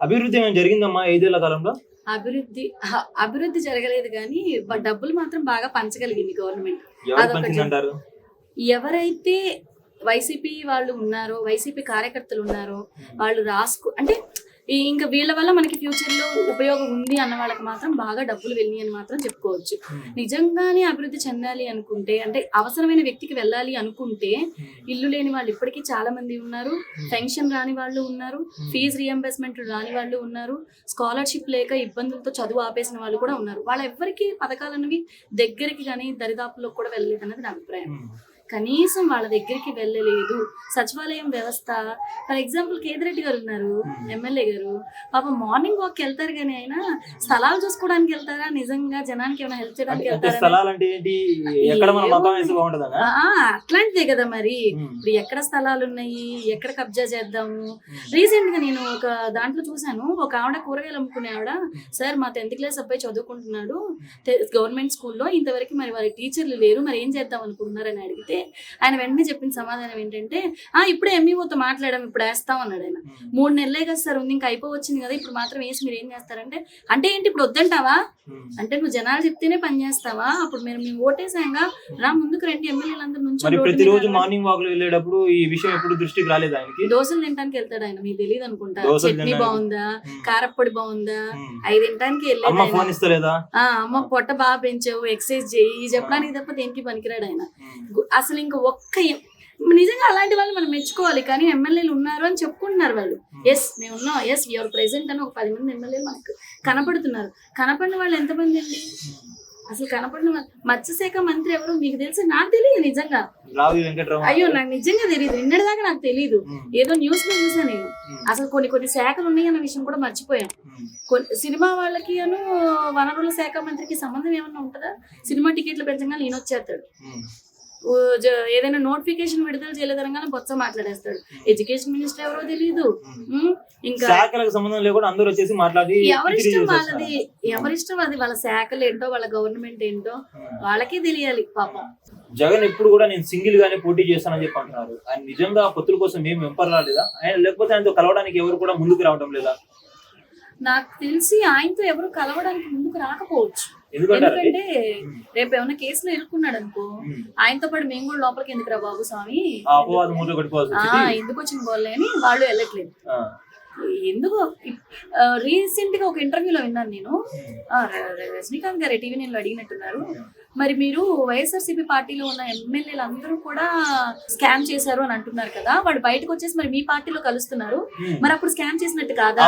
అభివృద్ధి ఏమైనా జరిగిందమ్మా ఐదేళ్ళ కాలంలో? అభివృద్ధి అభివృద్ధి జరగలేదు కానీ డబ్బులు మాత్రం బాగా పంచగలిగింది గవర్నమెంట్. ఎవరైతే వైసీపీ వాళ్ళు ఉన్నారో వైసీపీ కార్యకర్తలు ఉన్నారో వాళ్ళు రాసుకు అంటే ఇంకా వీళ్ళ వల్ల మనకి ఫ్యూచర్లో ఉపయోగం ఉంది అన్న వాళ్ళకి మాత్రం బాగా డబ్బులు వెళ్ళి అని మాత్రం చెప్పుకోవచ్చు. నిజంగానే అభివృద్ధి చెందాలి అనుకుంటే అంటే అవసరమైన వ్యక్తికి వెళ్ళాలి అనుకుంటే ఇల్లు లేని వాళ్ళు ఇప్పటికీ చాలా మంది ఉన్నారు పెన్షన్ రాని వాళ్ళు ఉన్నారు. ఫీజు రియంబర్స్మెంట్ రాని వాళ్ళు ఉన్నారు. స్కాలర్షిప్ లేక ఇబ్బందులతో చదువు ఆపేసిన వాళ్ళు కూడా ఉన్నారు. వాళ్ళ ఎవ్వరికి పథకాలు అనేవి దగ్గరికి కానీ దరిదాపుల్లో కూడా వెళ్ళలేదు అన్నది నా అభిప్రాయం. కనీసం వాళ్ళ దగ్గరికి వెళ్ళలేదు. సచివాలయం వ్యవస్థ. ఫర్ ఎగ్జాంపుల్ కేదిరెడ్డి గారు ఉన్నారు ఎమ్మెల్యే గారు. పాపం మార్నింగ్ వాక్ వెళ్తారు కానీ ఆయన స్థలాలు చూసుకోవడానికి వెళ్తారా? నిజంగా జనానికి ఏమైనా హెల్ప్ చేయడానికి వెళ్తారా? అట్లాంటిదే కదా మరి. ఇప్పుడు ఎక్కడ స్థలాలు ఉన్నాయి? ఎక్కడ కబ్జా చేద్దాము? రీసెంట్గా నేను ఒక దాంట్లో చూసాను ఒక ఆవిడ కూరగాయలు అమ్ముకునే ఆవిడ. సార్ మా టెన్త్ క్లాస్ అబ్బాయి చదువుకుంటున్నాడు. గవర్నమెంట్ స్కూల్లో ఇంతవరకు మరి వారి టీచర్లు లేరు. మరి ఏం చేద్దాం అనుకుంటున్నారని అడిగితే ఆయన వెంటనే చెప్పిన సమాధానం ఏంటంటే ఆ ఇప్పుడే ఎంఈఓతో మాట్లాడాం ఇప్పుడు వేస్తాం అన్నాడు ఆయన. మూడు నెలలే కదా సార్ ఉంది ఇంకా అయిపోవచ్చింది కదా ఇప్పుడు మాత్రం వేసి మీరు ఏం చేస్తారంటే అంటే ఏంటి ఇప్పుడు వద్దంటావా? అంటే నువ్వు జనాలు చెప్తేనే పని చేస్తావా? అప్పుడు మీరు మేము ఓటేసాంగా రా ముందుకు రండి ఎమ్మెల్యేలందరూ నుంచి ప్రతిరోజు మార్నింగ్ వాక్లో వెళ్ళేటప్పుడు ఈ విషయం ఎప్పుడు దృష్టికి రాలేదు ఆయనకి? దోశలు తినడానికి వెళ్తాడు ఆయన మీకు తెలియదు అనుకుంటా. చట్నీ. బాగుందా. కారప్పొడి బాగుందా. అవి తినడానికి వెళ్ళాడు అమ్మ పొట్ట బాగా పెంచావు ఎక్సర్సైజ్ చేయి చెప్పడానికి తప్ప దేనికి పనికిరాడు ఆయన. అసలు ఇంకా ఒక్క నిజంగా అలాంటి వాళ్ళు మనం మెచ్చుకోవాలి. కానీ ఎమ్మెల్యేలు ఉన్నారు అని చెప్పుకుంటున్నారు వాళ్ళు. ఎస్ మేము ఉన్నాం. ఎస్ యువర్ ప్రెసెంట్ అని ఒక పది మంది ఎమ్మెల్యేలు మనకు కనపడుతున్నారు. కనపడిన వాళ్ళు ఎంతమంది అండి? అసలు కనపడిన వాళ్ళు మత్స్యశాఖ మంత్రి ఎవరు? మీకు తెలుసు? నాకు తెలియదు నిజంగా. అయ్యో నాకు నిజంగా తెలియదు. నిన్నటిదాకా నాకు తెలియదు ఉమ్. ఏదో న్యూస్లో చూసాను నేను. ఉమ్. అసలు కొన్ని కొన్ని శాఖలు ఉన్నాయి అన్న విషయం కూడా మర్చిపోయాం. కొన్ని సినిమా వాళ్ళకి అను వనరుల శాఖ మంత్రికి సంబంధం ఏమన్నా ఉంటుందా? సినిమా టికెట్లు పెంచగానే ఈయన వచ్చేస్తాడు ఏదైనా నోటిఫికేషన్ విడుదల చేయలేదనగానే బొత్స మాట్లాడేస్తాడు. ఎడ్యుకేషన్ మినిస్టర్ ఎవరో తెలియదు ఇంకా శాఖలకు సంబంధం లేకుండా అందరూ వచ్చేసి మాట్లాడి ఎవరిష్టం వాళ్ళది? ఎవరిష్టం అది? వాళ్ళ శాఖలు ఏంటో వాళ్ళ గవర్నమెంట్ ఏంటో వాళ్ళకే తెలియాలి పాపం. జగన్ ఎప్పుడు కూడా నేను సింగిల్ గానే పోటీ చేస్తానని చెప్పి అంటున్నారు. ఆయన నిజంగా పొత్తుల కోసం ఏం వెంపర్ రాలేదా ఆయన లేకపోతే ఆయనతో కలవడానికి ఎవరు కూడా ముందుకు రావడం లేదా? నాకు తెలిసి ఆయనతో ఎవరు కలవడానికి ముందుకు రాకపోవచ్చు. ఎందుకంటే రేపు ఏమైనా కేసులో ఇరుక్కున్నాడు అనుకో ఆయనతో పాటు మేము కూడా లోపలికి ఎందుకు రా బాబు స్వామి? ఎందుకు వచ్చిన బోల్లే అని వాళ్ళు వెళ్ళట్లేదు. ఎందుకు రీసెంట్గా ఒక ఇంటర్వ్యూలో విన్నాను నేను. ర- రజనీకాంత్ గారు టీవీ నేను అడిగినట్టున్నారు. మరి మీరు వైఎస్ఆర్సీపీ పార్టీలో ఉన్న ఎమ్మెల్యేలు అందరూ కూడా స్కామ్ చేశారు అని అంటున్నారు కదా వాడు బయటకు వచ్చేసి మరి మీ పార్టీలో కలుస్తున్నారు. ఉమ్. మరి అప్పుడు స్కామ్ చేసినట్టు కాదా?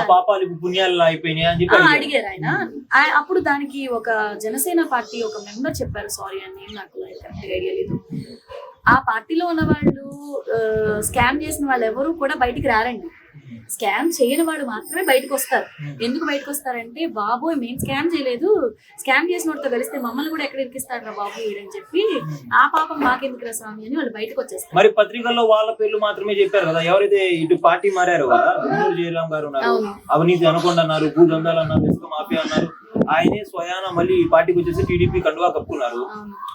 అడిగారు. ఆయన. ఆ- అప్పుడు దానికి ఒక జనసేన పార్టీ ఒక మెంబర్ చెప్పారు. సారీ అని నాకు కరెక్ట్ ఐడియా లేదు. ఆ పార్టీలో ఉన్న వాళ్ళు స్కామ్ చేసిన వాళ్ళు ఎవరు కూడా బయటికి రారండి. స్కామ్ చేయని వాళ్ళు మాత్రమే బయటకు వస్తారు. ఎందుకు బయటకు వస్తారంటే బాబోయ్ మేము స్కామ్ చేయలేదు. స్కామ్ చేసిన వాడితో కలిస్తే మమ్మల్ని కూడా ఎక్కడ ఇరికిస్తారు రా బాబు వీడని చెప్పి ఆ పాపం మాకెందుకు రా స్వామి అని వాళ్ళు బయటకు వచ్చేస్తారు. మరి పత్రికల్లో వాళ్ళ పేర్లు మాత్రమే చెప్పారు కదా ఎవరైతే ఇటు పార్టీ మారారు కదా గుంటూరు జయరాం గారు ఉన్నారు అవును. అవినీతి అనుకోండి అన్నారు భూదందాలు అన్నారు ఇసుక మాఫియా అన్నారు ఆయనే స్వయాన మళ్ళీ ఈ పార్టీకి వచ్చేసి టీడీపీ కండువా కప్పుకున్నారు.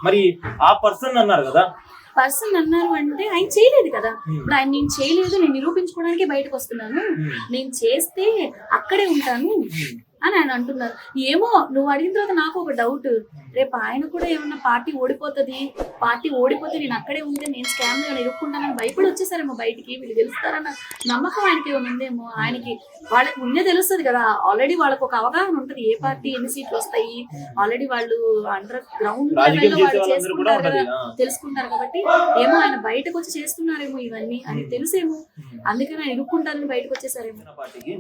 మరి ఆ పర్సన్ అన్నారు కదా పర్సన్ అన్నారు అంటే ఆయన చేయలేదు కదా Hmm. ఇప్పుడు ఆయన నేను చేయలేదు నేను నిరూపించుకోవడానికి బయటకు వస్తున్నాను Hmm. నేను చేస్తే అక్కడే ఉంటాను అని ఆయన అంటున్నారు. ఏమో నువ్వు అడిగిన తర్వాత నాకు ఒక డౌట్ రేపు ఆయన కూడా ఏమన్నా పార్టీ ఓడిపోతుంది పార్టీ ఓడిపోతే నేను అక్కడే ఉంటే నేను స్కామ్లో ఇరుక్కుంటానని భయపడి వచ్చేసారేమో బయటికి. వీళ్ళు గెలుస్తారన్న నమ్మకం ఆయనకి ఏమైనా ఉందేమో? ఆయనకి వాళ్ళకి ముందే తెలుస్తుంది కదా ఆల్రెడీ వాళ్ళకి ఒక అవగాహన ఉంటది. ఏ పార్టీ ఎన్ని సీట్లు వస్తాయి? ఆల్రెడీ వాళ్ళు అండర్ గ్రౌండ్ లెవెల్లో వాళ్ళు చేసుకుంటారు కదా. తెలుసుకుంటారు కాబట్టి ఏమో ఆయన బయటకు వచ్చి చేస్తున్నారేమో ఇవన్నీ అని తెలుసేమో. అందుకని ఆయన ఇరుక్కుంటారని బయటకు వచ్చేసారేమో.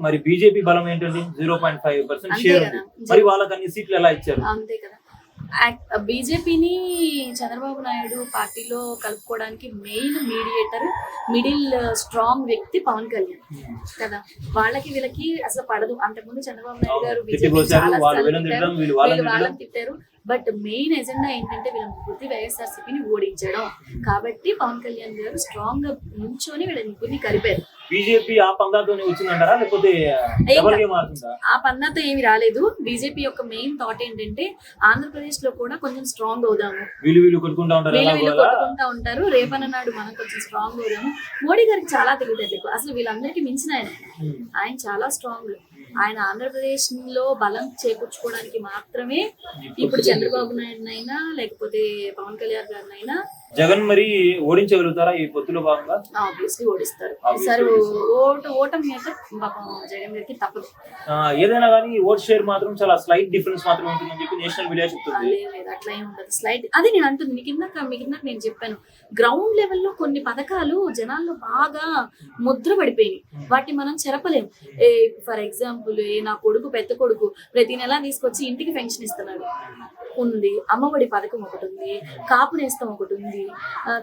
మరి బీజేపీ బలం ఏంటండి? జీరో పాయింట్ ఫైవ్ పర్సెంట్ అంతే షేర్ కదా. ఉంది. మరి వాళ్ళకి అన్ని సీట్లు ఎలా ఇచ్చారు? అంతే కదా. బీజేపీని చంద్రబాబు నాయుడు పార్టీలో కలుపుకోవడానికి మెయిన్ మీడియేటర్ మిడిల్ స్ట్రాంగ్ వ్యక్తి పవన్ కళ్యాణ్ కదా. వాళ్ళకి వీళ్ళకి అసలు పడదు. అంతకుముందు చంద్రబాబు నాయుడు గారు బీజేపీ చాలా వాళ్ళు వీళ్ళని తిట్టారు. వాళ్ళని బట్ మెయిన్ ఎజెండా ఏంటంటే వీళ్ళ ముగ్గురిని వైఎస్ఆర్సీపీని ఓడించడం. కాబట్టి పవన్ కళ్యాణ్ గారు స్ట్రాంగ్గా నుంచొని వీళ్ళ ముగ్గురిని కలిపారు. బీజేపీ ఆ పందాతోనే వచ్చిందంటారా? లేకపోతే ఆ పన్నాతో ఏమి రాలేదు. బీజేపీ యొక్క మెయిన్ థాట్ ఏంటంటే ఆంధ్రప్రదేశ్లో కూడా కొంచెం స్ట్రాంగ్ అవుదాము. వీళ్ళు వీళ్ళు కొట్టుకుంటా ఉంటారు వీళ్ళు? కొట్టుకుంటా ఉంటారు. రేపన్న నాడు మనం కొంచెం స్ట్రాంగ్ అవుదాము. మోడీ గారికి చాలా ఎక్కువ అసలు వీళ్ళందరికీ మించిన ఆయన. ఉమ్. ఆయన చాలా స్ట్రాంగ్ ఆయన ఆంధ్రప్రదేశ్లో బలం చేకూర్చుకోవడానికి మాత్రమే ఇప్పుడు చంద్రబాబు. నాయుడు అయినా లేకపోతే పవన్ కళ్యాణ్ గారిని అయినా జగన్ మరి ఓడించగలుగుతారా ఈ పొత్తులో భాగంగా? ఆబ్వియస్లీ ఓడిస్తారు. ఓటు ఓటమి అయితే పాపం జగన్ గారికి తప్పదు. ఆ, ఏదైనా కానీ ఓట్ షేర్ మాత్రం చాలా స్లైట్ డిఫరెన్స్ మాత్రం ఉంటుందని చెప్పి నేషనల్ మీడియా చెప్తుంది. లేదు అట్లా ఉండదు. స్లైడ్ అది నేను అంటుంది మీకు ఇందాక మీకు ఇందాక నేను చెప్పాను గ్రౌండ్ లెవెల్లో కొన్ని పథకాలు జనాల్లో బాగా ముద్ర పడిపోయినాయి. వాటిని మనం చెరపలేం ఏ ఫర్ ఎగ్జాంపుల్ ఏ నా కొడుకు పెద్ద కొడుకు ప్రతి నెల తీసుకొచ్చి ఇంటికి పెన్షన్ ఇస్తున్నాడు. ఉంది అమ్మఒడి పథకం ఒకటి ఉంది కాపు నేస్తం ఒకటి ఉంది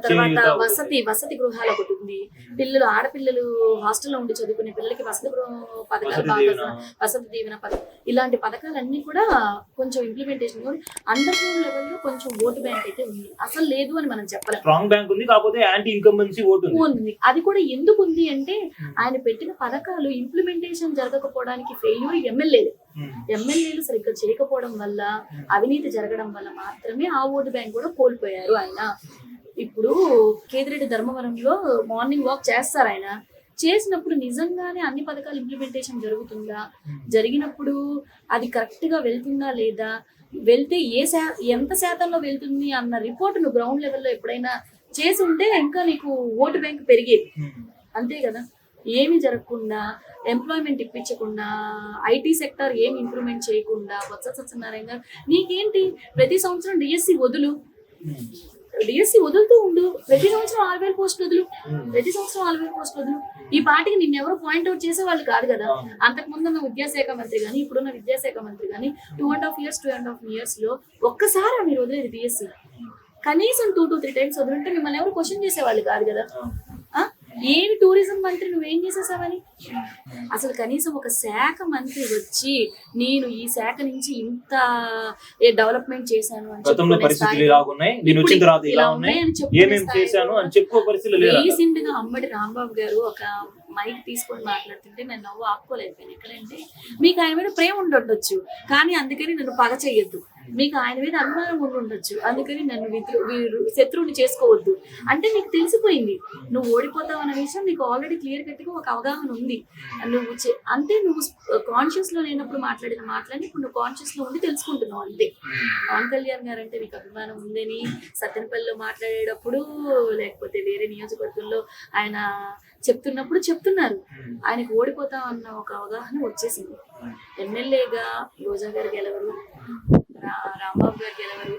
తర్వాత. వసతి వసతి గృహాలు ఒకటి ఉంది పిల్లలు ఆడపిల్లలు హాస్టల్లో ఉండి చదువుకునే పిల్లలకి వసతి గృహ పథకాలు వసతి బాగా దీవెన. వసతి దీవెన పథకం ఇలాంటి పథకాలన్నీ కూడా కొంచెం ఇంప్లిమెంటేషన్ అండర్ గ్రౌండ్ లెవెల్లో కొంచెం ఓటు బ్యాంక్ అయితే ఉంది అసలు లేదు అని మనం చెప్పలేం స్ట్రాంగ్ బ్యాంక్ ఉంది కాకపోతే యాంటీ ఇన్కంబెన్సీ ఓటు ఉంది ఉంది అది కూడా ఎందుకు ఉంది అంటే ఆయన పెట్టిన పథకాలు ఇంప్లిమెంటేషన్ జరగకపోవడానికి ఫెయిల్యూర్ ఎమ్మెల్యేలు. ఎమ్మెల్యేలు సరిగ్గా చేయకపోవడం వల్ల అవినీతి జరగడం వల్ల మాత్రమే ఆ ఓటు బ్యాంక్ కూడా కోల్పోయారు ఆయన. ఇప్పుడు కేతిరెడ్డి ధర్మవరంలో మార్నింగ్ వాక్ చేస్తారు ఆయన. చేసినప్పుడు నిజంగానే అన్ని పథకాలు ఇంప్లిమెంటేషన్ జరుగుతుందా? జరిగినప్పుడు అది కరెక్ట్గా వెళ్తుందా లేదా? వెళ్తే ఏ శా ఎంత శాతంలో వెళ్తుంది అన్న రిపోర్ట్ నువ్వు గ్రౌండ్ లెవెల్లో ఎప్పుడైనా చేసి ఉంటే ఇంకా నీకు ఓటు బ్యాంక్ పెరిగేది. అంతే కదా? ఏమి జరగకుండా ఎంప్లాయ్మెంట్ ఇప్పించకుండా ఐటీ సెక్టర్ ఏమి ఇంప్రూవ్మెంట్ చేయకుండా బొత్స సత్యనారాయణ గారు నీకేంటి? ప్రతి సంవత్సరం డిఎస్సి వదులు. డిఎస్సి వదులుతూ ఉండు. ప్రతి సంవత్సరం ఆరు వేల పోస్టులు వదులు. ఉమ్. ప్రతి సంవత్సరం ఆరు వేల పోస్టులు వదులు. ఈ పార్టీకి నిన్ను ఎవరు పాయింట్ అవుట్ చేసే వాళ్ళు కాదు కదా. అంతకు ముందు ఉన్న విద్యాశాఖ మంత్రి కానీ ఇప్పుడున్న విద్యాశాఖ మంత్రి కానీ two and half years two and half ఇయర్స్లో ఒక్కసారి మీరు వదిలేదు డిఎస్సి కనీసం టూ టూ త్రీ టైమ్స్ వదిలింటే మిమ్మల్ని ఎవరు క్వశ్చన్ చేసేవాళ్ళు కాదు కదా? ఏమి టూరిజం మంత్రి నువ్వేం చేసేసావని అసలు కనీసం ఒక శాఖ మంత్రి వచ్చి నేను ఈ శాఖ నుంచి ఇంత డెవలప్మెంట్ చేశాను అని రీసెంట్గా అమ్మడి రాంబాబు గారు ఒక మైక్ తీసుకొని మాట్లాడుతుంటే నేను నవ్వు ఆపుకోలేకపోయాను. ఎక్కడంటే మీకు ఆయన మీద ప్రేమ ఉండొచ్చు కానీ అందుకని నన్ను పగ చేయొద్దు మీకు ఆయన మీద అభిమానం ఉండి ఉండొచ్చు. అందుకని నన్ను వీరు- శత్రువుని చేసుకోవద్దు. అంటే నీకు తెలిసిపోయింది. నువ్వు ఓడిపోతావు అన్న విషయం నీకు ఆల్రెడీ క్లియర్ కట్గా ఒక అవగాహన ఉంది. నువ్వు చే- అంటే నువ్వు కాన్షియస్లో లేనప్పుడు మాట్లాడిన మాటలని ఇప్పుడు నువ్వు కాన్షియస్లో ఉండి తెలుసుకుంటున్నావు అంతే. పవన్ కళ్యాణ్ గారు అంటే నీకు అభిమానం ఉందని సత్తెనపల్లిలో మాట్లాడేటప్పుడు లేకపోతే వేరే నియోజకవర్గంలో ఆయన చెప్తున్నప్పుడు చెప్తున్నారు. ఆయనకు ఓడిపోతాం అన్న ఒక అవగాహన వచ్చేసింది. ఎమ్మెల్యేగా రోజా గారు గెలవరు. రాంబాబు గారు గెలవరు.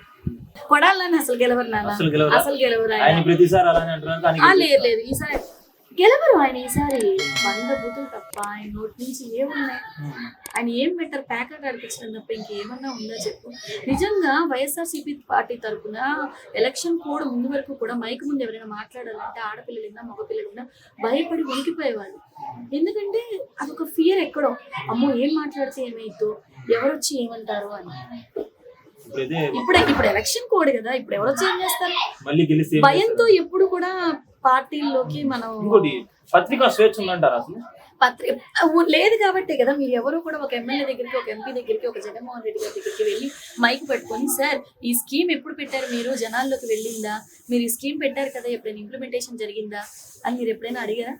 కొడాలని అసలు గెలవరు నాన్న. అసలు గెలవరా? అసలు గెలవరు ఆయన. ఆయన ప్రతిసారి అలానే అంటున్నారు కానీ ఆ, లేదు లేదు ఈసారి గెలవరు ఆయన ఈసారి వంద బూతులు తప్ప ఆయన నోటి నుంచి ఏమున్నాయి? ఉమ్. ఆయన ఏం బెటర్ ప్యాకెట్ అడిపించడం తప్ప ఇంకేమన్నా ఉందా చెప్పు? నిజంగా వైఎస్ఆర్సీపీ పార్టీ తరఫున ఎలక్షన్ కోడ్ ముందు వరకు కూడా మైక్ ముందు ఎవరైనా మాట్లాడాలంటే ఆడపిల్లలైనా మగపిల్లలైనా భయపడి వణికిపోయేవాళ్ళు ఎందుకంటే అదొక ఫియర్ ఎక్కడో. అమ్మో ఏం మాట్లాడితే ఏమైద్దో? ఎవరు వచ్చి ఏమంటారు అని. ఇప్పుడు ఇప్పుడు ఎలక్షన్ కోడ్ కదా ఇప్పుడు ఎవరు ఏం చేస్తారు? మళ్ళీ గెలిస్తే ఏం భయంతో ఎప్పుడు కూడా పార్టీల్లోకి మనం ఇంకోటి పత్రికా స్వేచ్ఛ ఉందంటారా అసలు? పత్రిక లేదు కాబట్టి కదా మీరు ఎవరు కూడా ఒక ఎమ్మెల్యే దగ్గరికి ఒక ఎంపీ దగ్గరికి ఒక జగన్మోహన్ రెడ్డి గారి దగ్గరికి వెళ్ళి మైక్ పెట్టుకొని సార్ ఈ స్కీమ్ ఎప్పుడు పెట్టారు మీరు? జనాల్లోకి వెళ్ళిందా? మీరు ఈ స్కీమ్ పెట్టారు కదా ఎప్పుడైనా ఇంప్లిమెంటేషన్ జరిగిందా? అని మీరు ఎప్పుడైనా అడిగారా?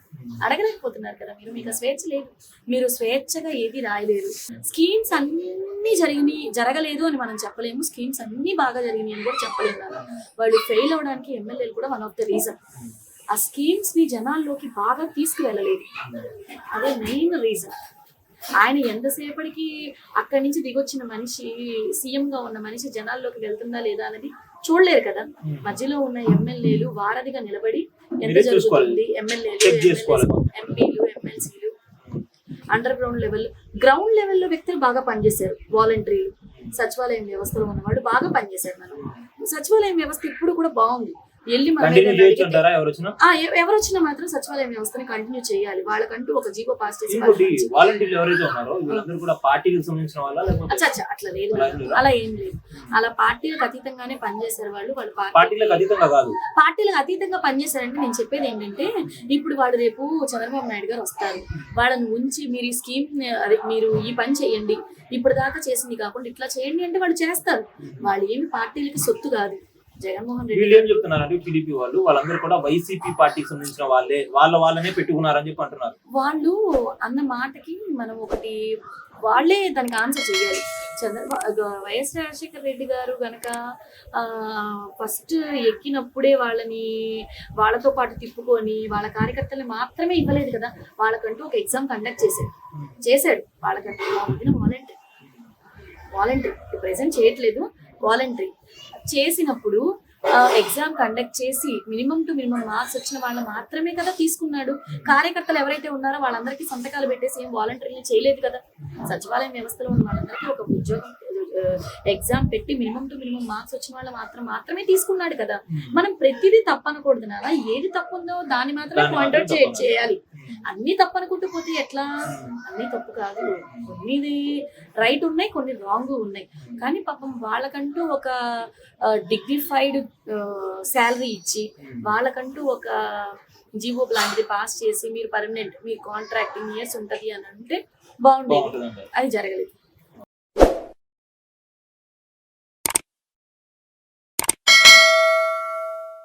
అడగలేకపోతున్నారు కదా మీరు మీకు స్వేచ్ఛ లేదు. మీరు స్వేచ్ఛగా ఏది రాయలేరు స్కీమ్స్ అన్నీ జరిగినాయి జరగలేదు అని మనం చెప్పలేము. స్కీమ్స్ అన్నీ బాగా జరిగినాయి అని కూడా చెప్పలేము వాళ్ళు ఫెయిల్ అవడానికి ఎమ్మెల్యేలు కూడా వన్ ఆఫ్ ద రీజన్ ఆ స్కీమ్స్ని జనాల్లోకి బాగా తీసుకువెళ్ళలేదు. అదే మెయిన్ రీజన్ ఆయన ఎంతసేపటికి అక్కడి నుంచి దిగొచ్చిన మనిషి సీఎం గా ఉన్న మనిషి జనాల్లోకి వెళ్తుందా లేదా అనేది చూడలేరు కదా. మధ్యలో ఉన్న ఎమ్మెల్యేలు వారధిగా నిలబడి ఎంత. జరుగుతుంది? ఎమ్మెల్యేలు. ఎంపీలు ఎమ్మెల్సీలు అండర్ గ్రౌండ్ లెవెల్ గ్రౌండ్ లెవెల్లో వ్యక్తులు బాగా పనిచేశారు. వాలంటీర్లు సచివాలయం వ్యవస్థలో ఉన్నవాడు బాగా పనిచేశారు. మనం సచివాలయం వ్యవస్థ ఇప్పుడు కూడా బాగుంది. వెళ్ళి ఎవరు వచ్చినా? మాత్రం సచివాలయం వ్యవస్థని కంటిన్యూ చేయాలి. వాళ్ళకంటూ ఒక జీవో పాస్ చేసి ఇంకోటి వాళ్ళకి మంచి- వాలంటీర్లు ఎవరైతే ఉన్నారో వీళ్ళందరూ కూడా పార్టీకి సంబంధించిన వాళ్ళ? లేకపోతే అచ్చా అచ్చా అట్లా లేదు. అలా ఏం లేదా? అలా పార్టీలకు అతీతంగానే పనిచేశారు వాళ్ళు. వాళ్ళు పార్టీ పార్టీలకు అతీతంగా కాదు. పార్టీలకు అతీతంగా పనిచేశారంటే నేను చెప్పేది ఏంటంటే ఇప్పుడు వాళ్ళు రేపు చంద్రబాబు నాయుడు గారు వస్తారు. వాళ్ళని ఉంచి మీరు ఈ స్కీమ్ అదే మీరు ఈ పని చేయండి. ఇప్పుడు దాకా చేసింది కాకుండా ఇట్లా చేయండి అంటే వాళ్ళు చేస్తారు. వాళ్ళు ఏమి పార్టీలకి సొత్తు కాదు. జగన్మోహన్ రెడ్డి వీళ్ళు ఏం చెప్తున్నారంటే టీడీపీ వాళ్ళు వాళ్ళందరూ కూడా వైసీపీ పార్టీకి సంబంధించిన వాళ్ళే వాళ్ళ వాళ్ళనే పెట్టుకున్నారని చెప్పి అంటున్నారు. వాళ్ళు అన్న మాటకి మనం ఒకటి వాళ్ళే దానికి ఆన్సర్ చేయాలి. చంద్రబాబు వైఎస్ రాజశేఖర రెడ్డి గారు గనక ఫస్ట్ ఎక్కినప్పుడే వాళ్ళని వాళ్ళతో పాటు తిప్పుకొని వాళ్ళ కార్యకర్తల్ని మాత్రమే ఇవ్వలేదు కదా. వాళ్ళకంటూ ఒక ఎగ్జామ్ కండక్ట్ చేశాడు చేశాడు వాళ్ళకంటూ వాలంటరీ. వాలంటరీ. ప్రెసెంట్ చేయట్లేదు. వాలంటరీ చేసినప్పుడు ఎగ్జామ్ కండక్ట్ చేసి మినిమం టు మినిమం మార్క్స్ వచ్చిన వాళ్ళని మాత్రమే కదా తీసుకున్నాడు. కార్యకర్తలు ఎవరైతే ఉన్నారో వాళ్ళందరికీ సంతకాలు పెట్టేసి ఏం వాలంటీర్లు చేయలేదు కదా. సచివాలయం వ్యవస్థలో ఉన్న వాళ్ళందరికీ ఒక ఉద్యోగం ఎగ్జామ్ పెట్టి మినిమం టు మినిమం మార్క్స్ వచ్చిన వాళ్ళు మాత్రం మాత్రమే తీసుకున్నాడు కదా. మనం ప్రతిదీ తప్పనకూడదు నాన్న. ఏది తప్పు ఉందో దాన్ని మాత్రమే దాన్ని పాయింట్ తప్పు. అన్ని తప్పనుకుంటూ పోతే ఎట్లా? అన్ని తప్పు కాదు. కొన్ని రైట్ ఉన్నాయి కొన్ని రాంగ్ ఉన్నాయి. కానీ పాపం వాళ్ళకంటూ ఒక డిగ్నిఫైడ్ శాలరీ ఇచ్చి వాళ్ళకంటూ ఒక జీవో లాంటిది పాస్ చేసి మీరు పర్మనెంట్ మీ కాంట్రాక్టింగ్ ఇయర్స్ ఉంటది అని అంటే బాగుండేది. అది జరగలేదు.